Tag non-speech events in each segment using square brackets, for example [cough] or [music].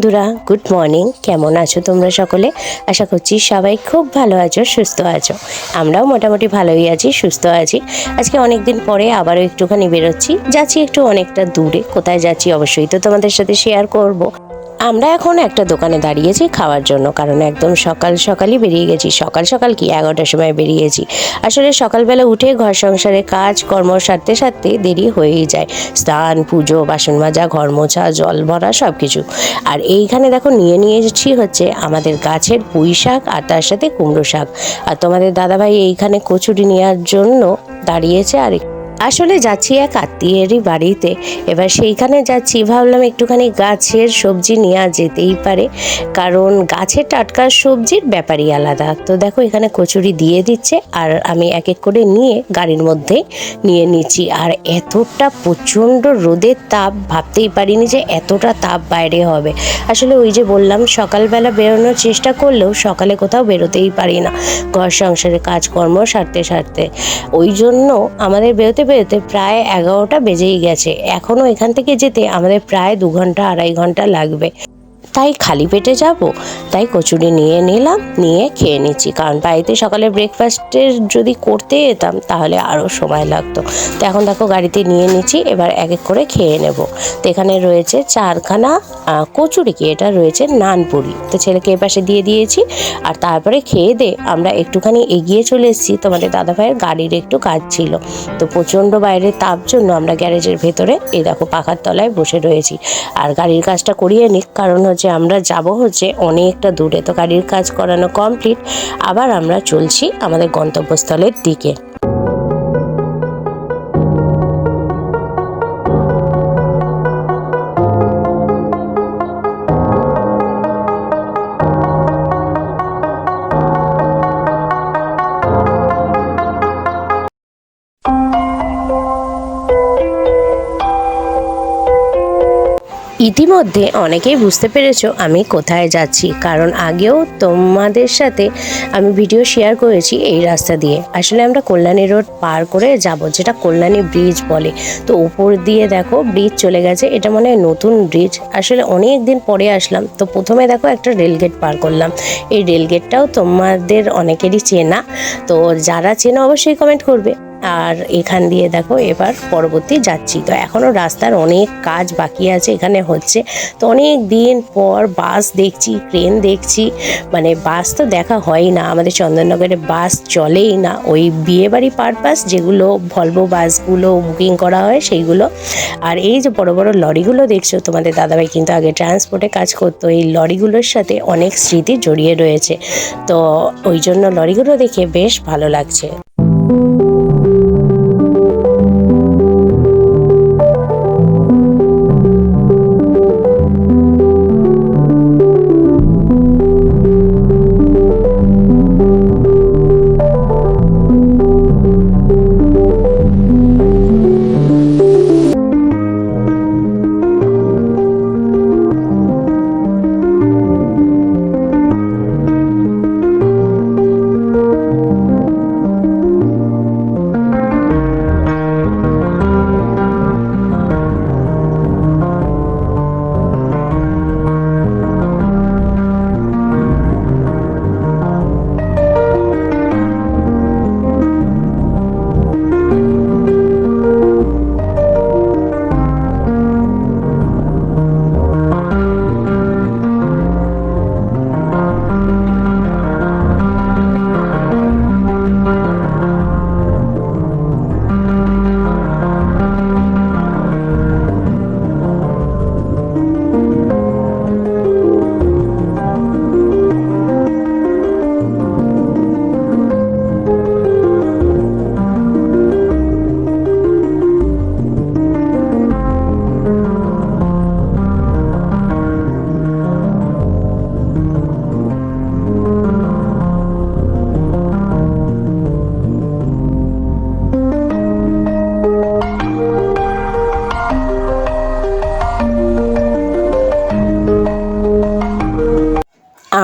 বন্ধুরা good morning কেমন আছো তোমরা সকলে? আশা করছি সবাই খুব ভালো আছো, সুস্থ আছো। আমরাও মোটামুটি ভালোই আছি, সুস্থ আছি। আজকে অনেক দিন পরে আবারও একটুখানি বেরোচ্ছি। যাচ্ছি একটু অনেকটা দূরে। কোথায় যাচ্ছি অবশ্যই তো তোমাদের সাথে শেয়ার করব। আমরা এখন একটা দোকানে দাঁড়িয়েছি খাওয়ার জন্য, কারণ একদম সকাল সকালই বেরিয়ে গেছি। সকাল সকাল কি? এগারোটার সময় বেরিয়েছি। আসলে সকালবেলা উঠে ঘর সংসারে কাজ, কর্ম সারতে সারতে দেরি হয়েই যায়। স্নান, পুজো, বাসন মাজা, ঘর মোছা, জল ভরা সব কিছু আর এইখানে দেখো নিয়ে নিয়েছি হচ্ছে আমাদের গাছের পুঁই শাক আর তার সাথে কুমড়ো শাক আর তোমাদের দাদাভাই এইখানে কচুরি নেওয়ার জন্য দাঁড়িয়েছে আর আসলে যাচ্ছি এক আত্মীয়েরই বাড়িতে। এবার সেইখানে যাচ্ছি, ভাবলাম একটুখানি গাছের সবজি নেওয়া যেতেই পারে। কারণ গাছের টাটকা সবজির ব্যাপারই আলাদা। তো দেখো এখানে কচুরি দিয়ে দিচ্ছে আর আমি এক এক করে নিয়ে গাড়ির মধ্যে নিয়ে নিচ্ছি। আর এতটা প্রচণ্ড রোদের তাপ, ভাবতেই পারিনি যে এতটা তাপ বাইরে হবে। আসলে ওই যে বললাম, সকালবেলা বেরোনোর চেষ্টা করলেও সকালে কোথাও বেরোতেই পারি না। ঘর সংসারে কাজকর্ম সারতে সারতে। ওই জন্য আমাদের বেরোতে বেরোতে প্রায় এগারোটা বেজেই গেছে। এখনও এখান থেকে যেতে আমাদের প্রায় দু ঘণ্টা, আড়াই ঘণ্টা লাগবে। তাই খালি পেটে যাব। তাই কচুরি নিয়ে নিলাম, নিয়ে খেয়ে নিচ্ছি। কারণ বাড়িতে সকালে ব্রেকফাস্টের যদি করতে যেতাম, তাহলে আরও সময় লাগতো। তো এখন দেখো গাড়িতে নিয়ে নিচ্ছি, এবার এক এক করে খেয়ে নেব। তো এখানে রয়েছে চারখানা কচুরি কি এটা রয়েছে? নানপুরি। তো ছেলেকে এ পাশে দিয়ে দিয়েছি। আর তারপরে খেয়ে দে, আমরা একটুখানি এগিয়ে চলে এসেছি। তোমাদের দাদাভাইয়ের গাড়ির একটু কাজ ছিল। তো প্রচণ্ড বাইরের তাপ জন্য আমরা গ্যারেজের ভেতরে, এই দেখো পাখার তলায় বসে রয়েছি। আর গাড়ির কাজটা করিয়ে নিক, কারণ হচ্ছে আমরা যাব হচ্ছে অনেকটা দূরে। তো গাড়ির কাজ করানো কমপ্লিট আবার আমরা চলছি আমাদের গন্তব্যস্থলের দিকে। ইতিমধ্যে অনেকেই বুঝতে পেরেছ আমি কোথায় যাচ্ছি, কারণ আগেও তোমাদের সাথে আমি ভিডিও শেয়ার করেছি এই রাস্তা দিয়ে। আসলে আমরা কল্যাণী রোড পার করে যাব, যেটা কল্যাণী ব্রিজ বলে। তো উপর দিয়ে দেখো ব্রিজ চলে গেছে, এটা মনে নতুন ব্রিজ আসলে অনেক দিন পরে আসলাম, তো প্রথমে দেখো একটা রেলগেট পার করলাম। এই রেলগেটটাও তোমাদের অনেকেরই চেনা, তো যারা চেনা অবশ্যই কমেন্ট করবে। আর এখান দিয়ে দেখো এবার পরবর্তী যাচ্ছি। তো এখনও রাস্তার অনেক কাজ বাকি আছে এখানে হচ্ছে। তো অনেক দিন পর বাস দেখছি, ট্রেন দেখছি। মানে বাস তো দেখা হয় না, আমাদের চন্দননগরে বাস চলেই না। ওই বিয়েবাড়ি পারপাস যেগুলো ভলভো বাসগুলো বুকিং করা হয় সেইগুলো। আর এই যে বড় বড় লরিগুলো দেখছ, তোমাদের দাদাভাই কিন্তু আগে ট্রান্সপোর্টে কাজ করতো, এই লরিগুলোর সাথে অনেক স্মৃতি জড়িয়ে রয়েছে। তো ওই জন্য লরিগুলো দেখে বেশ ভালো লাগছে।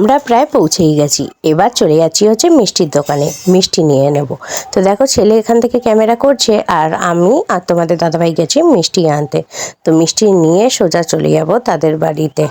আমরা প্রায় পৌঁছেই গেছি। এবার চলে যাচ্ছি হচ্ছে মিষ্টির দোকানে। মিষ্টি নিয়ে নেব। তো দেখো ছেলে এখান থেকে ক্যামেরা করছে আর আমি আর তোমাদের দাদাভাই গেছি মিষ্টি আনতে। তো মিষ্টি নিয়ে সোজা চলে যাব তাদের বাড়িতে।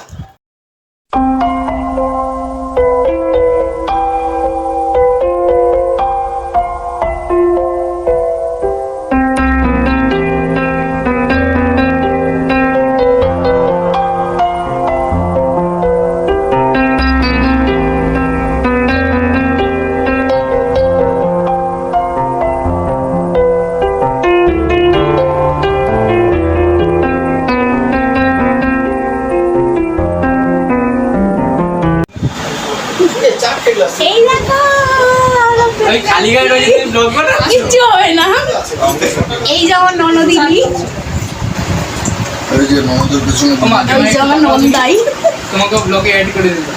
কিচ্ছু হবে না। এই যেমন ননদিনী এই যেমন নন্দাই তোমাকে ব্লগে অ্যাড করে দিল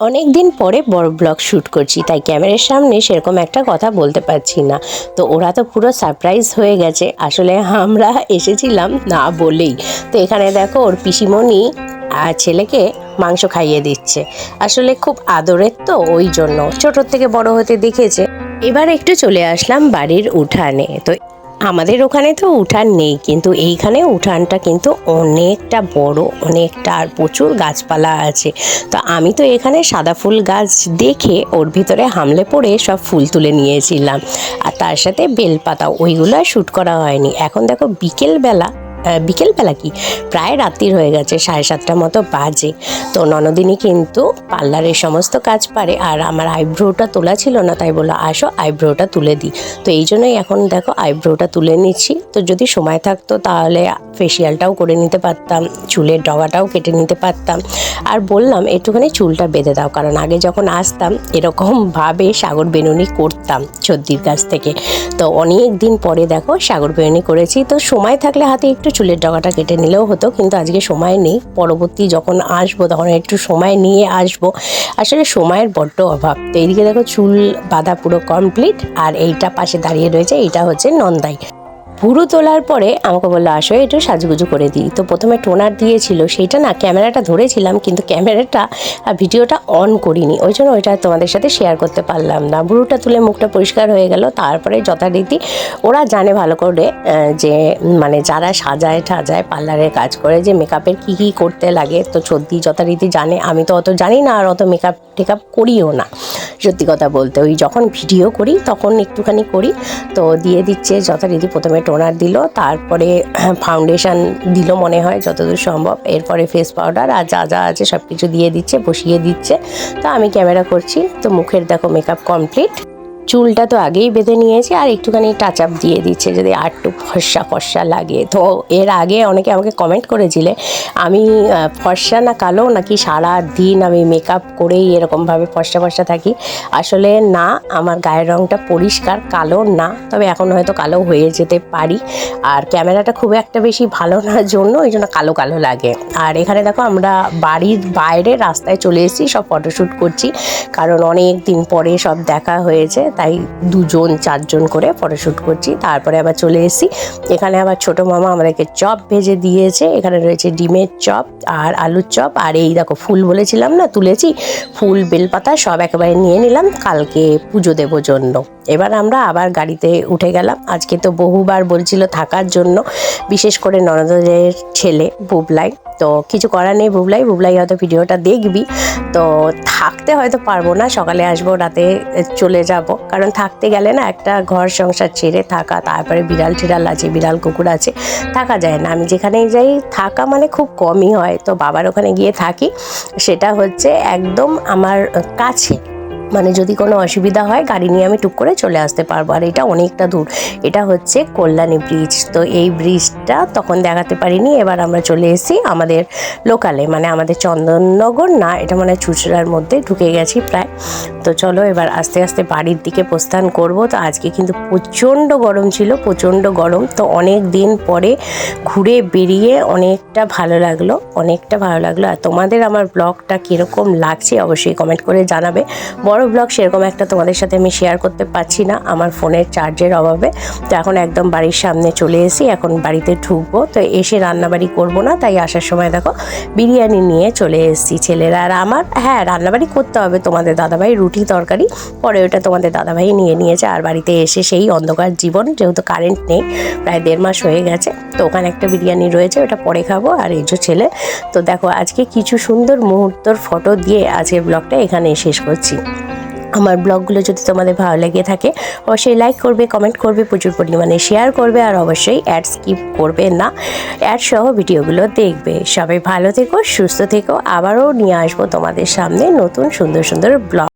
অনেক দিন পরে বড় ব্লগ শ্যুট করছি, তাই ক্যামেরার সামনে সেরকম একটা কথা বলতে পারছি না। তো ওরা তো পুরো সারপ্রাইজ হয়ে গেছে। আসলে আমরা এসেছিলাম না বলেই। তো এখানে দেখো ওর পিসিমণি আর ছেলেকে মাংস খাইয়ে দিচ্ছে। আসলে খুব আদরের তো ওই জন্য। ছোটোর থেকে বড় হতে দেখেছে। এবার একটু চলে আসলাম বাড়ির উঠানে। তো আমাদের ওখানে তো উঠান নেই, কিন্তু এইখানে উঠানটা কিন্তু অনেকটা বড়, অনেকটা আর প্রচুর গাছপালা আছে। তো আমি তো এখানে সাদা ফুল গাছ দেখে ওর ভিতরে হামলে পড়ে সব ফুল তুলে নিয়েছিলাম। আর তার সাথে বেলপাতা, ওইগুলো শ্যুট করা হয়নি। এখন দেখো বিকেলবেলা বিকেলবেলা কি? প্রায় রাত্রির হয়ে গেছে, সাড়ে সাতটা মতো বাজে। তো ননদিনী কিন্তু পার্লারের সমস্ত কাজ পারে, আর আমার আইব্রোটা তোলা ছিল না, তাই বলল, আসো, আইব্রোটা তুলে দিই। তো এই জন্যই এখন দেখো আইব্রোটা তুলে নিচ্ছি। তো যদি সময় থাকতো তাহলে ফেসিয়ালটাও করে নিতে পারতাম, চুলের ডগাটাও কেটে নিতে পারতাম। আর বললাম, একটুখানি চুলটা বেঁধে দাও। কারণ আগে যখন আসতাম এরকমভাবে সাগর বেনুনি করতাম সর্দির কাছ থেকে। তো অনেক দিন পরে দেখো সাগর বেনুনি করেছি। তো সময় থাকলে হাতে একটু চুলের ডগাটা কেটে নিলেও হতো, কিন্তু আজকে সময় নেই। পরবর্তী যখন আসব, তখন একটু সময় নিয়ে আসব। আসলে সময়ের বড্ড অভাব। তো এইদিকে দেখো, চুল বাঁধা পুরো কমপ্লিট আর এইটা পাশে দাঁড়িয়ে রয়েছে, এইটা হচ্ছে নন্দাই। পুরো তোলার পরে আমাকে বলল, আসো এটা সাজুগুজু করে দিই। তো প্রথমে টোনার দিয়েছিল, সেইটা না, ক্যামেরাটা ধরেছিলাম, কিন্তু ক্যামেরাটা আর ভিডিওটা অন করিনি। ওই জন্য ওইটা তোমাদের সাথে শেয়ার করতে পারলাম না। বুড়োটা তুলে মুখটা পরিষ্কার হয়ে গেল, তারপরে যথারীতি ওরা জানে ভালো করে যে মানে যারা সাজায় ঠাজায় পার্লারের কাজ করে, যে মেকআপের কী কী করতে লাগে। তো সত্যি যথারীতি জানে, আমি তো অত জানি না, আর অত মেকআপ টেকআপ করিও না, সত্যি কথা বলতে। ওই যখন ভিডিও করি, তখন একটুখানি করি, তো দিয়ে দিচ্ছে, যথারীতি প্রথমে টোনার দিল, তারপরে [clears throat] ফাউন্ডেশন দিল মনে হয়, যতদূর সম্ভব। এরপরে ফেস পাউডার আর যা যা আছে সব কিছু দিয়ে দিচ্ছে, বসিয়ে দিচ্ছে। তো আমি ক্যামেরা করছি, তো মুখের দেখো মেকআপ কমপ্লিট চুলটা তো আগেই বেঁধে নিয়েছি আর একটুখানি টাচ আপ দিয়ে দিচ্ছে যদি আর একটু ফর্সা ফর্সা লাগে। তো এর আগে অনেকে আমাকে কমেন্ট করেছিলে, আমি ফর্সা না কালো নাকি সারা দিন আমি মেকআপ করেই এরকমভাবে ফর্সা ফর্সা থাকি? আসলে না, আমার গায়ের রঙটা পরিষ্কার কালো না, তবে এখন হয়তো কালো হয়ে যেতে পারি। আর ক্যামেরাটা খুব একটা বেশি ভালো না [laughs] জন্য ওই জন্য কালো কালো লাগে। আর এখানে দেখো আমরা বাড়ির বাইরে রাস্তায় চলে এসেছি, সব ফটোশ্যুট করছি। কারণ অনেক দিন পরে সব দেখা হয়েছে। তাই দুজন, চারজন করে ফটোশ্যুট করছি। তারপরে আবার চলে এসেছি। এখানে আবার ছোট মামা আমাদেরকে চপ ভেজে দিয়েছে। এখানে রয়েছে ডিমের চপ। আর আলুর চপ আর এই দেখো ফুল বলেছিলাম না, তুলেছি। ফুল, বেলপাতা সব একেবারে নিয়ে নিলাম, কালকে পুজো দেবো জন্য। এবার আমরা আবার গাড়িতে উঠে গেলাম। আজকে তো বহুবার বলছিল থাকার জন্য, বিশেষ করে ননদের ছেলে বুবলাই। তো কিছু করার নেই বুবলাই বুবলাই হয়তো ভিডিওটা দেখবি। তো থাকতে হয়তো পারব না, সকালে আসব, রাতে চলে যাব। কারণ থাকতে গেলে না একটা ঘর সংসার ছেড়ে থাকা, তারপরে বিড়াল টিড়াল আছে, বিড়াল কুকুর আছে, থাকা যায় না। আমি যেখানেই যাই, থাকা মানে খুব কমই হয়। তো বাবার ওখানে গিয়ে থাকি। সেটা হচ্ছে একদম আমার কাছে। মানে যদি কোনো অসুবিধা হয়, গাড়ি নিয়ে আমি টুক করে চলে আসতে পারব। আর এটা অনেকটা দূর। এটা হচ্ছে কল্যাণী ব্রিজ তো এই ব্রিজটা তখন দেখাতে পারিনি। এবার আমরা চলে এসেছি আমাদের লোকালে মানে আমাদের চন্দননগর না, এটা মানে চুচড়ার মধ্যে ঢুকে গেছি প্রায়। তো চলো এবার আস্তে আস্তে বাড়ির দিকে প্রস্থান করব। তো আজকে কিন্তু প্রচণ্ড গরম ছিল, প্রচণ্ড গরম। তো অনেক দিন পরে ঘুরে বেরিয়ে অনেকটা ভালো লাগল, অনেকটা ভালো লাগল। আর তোমাদের আমার ব্লগটা কীরকম লাগছে অবশ্যই কমেন্ট করে জানাবে। বড় বড় ব্লগ সেরকম একটা তোমাদের সাথে আমি শেয়ার করতে পারছি না। আমার ফোনের চার্জের অভাবে। তো এখন একদম বাড়ির সামনে চলে এসেছি, এখন বাড়িতে ঢুকবো। তো এসে রান্নাবাড়ি করব না, তাই আসার সময় দেখো বিরিয়ানি নিয়ে চলে এসেছি ছেলেরা। আর আমার হ্যাঁ রান্নাবাড়ি করতে হবে তোমাদের দাদাভাই, রুটি তরকারি। পরে ওটা তোমাদের দাদাভাই নিয়ে নিয়েছে। আর বাড়িতে এসে সেই অন্ধকার জীবন, যেহেতু কারেন্ট নেই, প্রায় দেড় মাস হয়ে গেছে। তো ওখানে একটা বিরিয়ানি রয়েছে, ওটা পরে খাব। আর এই যে ছেলে, তো দেখো আজকে কিছু সুন্দর মুহূর্তর ফটো দিয়ে আজকের ব্লগটা এখানে শেষ করছি। আমার ব্লগগুলো যদি তোমাদের ভালো লেগে থাকে, অবশ্যই লাইক করবে কমেন্ট করবে, প্রচুর পরিমাণে শেয়ার করবে, আর অবশ্যই অ্যাড স্কিপ করবে না। অ্যাড সহ ভিডিওগুলো দেখবে। সবাই ভালো থেকো, সুস্থ থেকো, আবারও নিয়ে আসব তোমাদের সামনে নতুন সুন্দর সুন্দর ব্লগ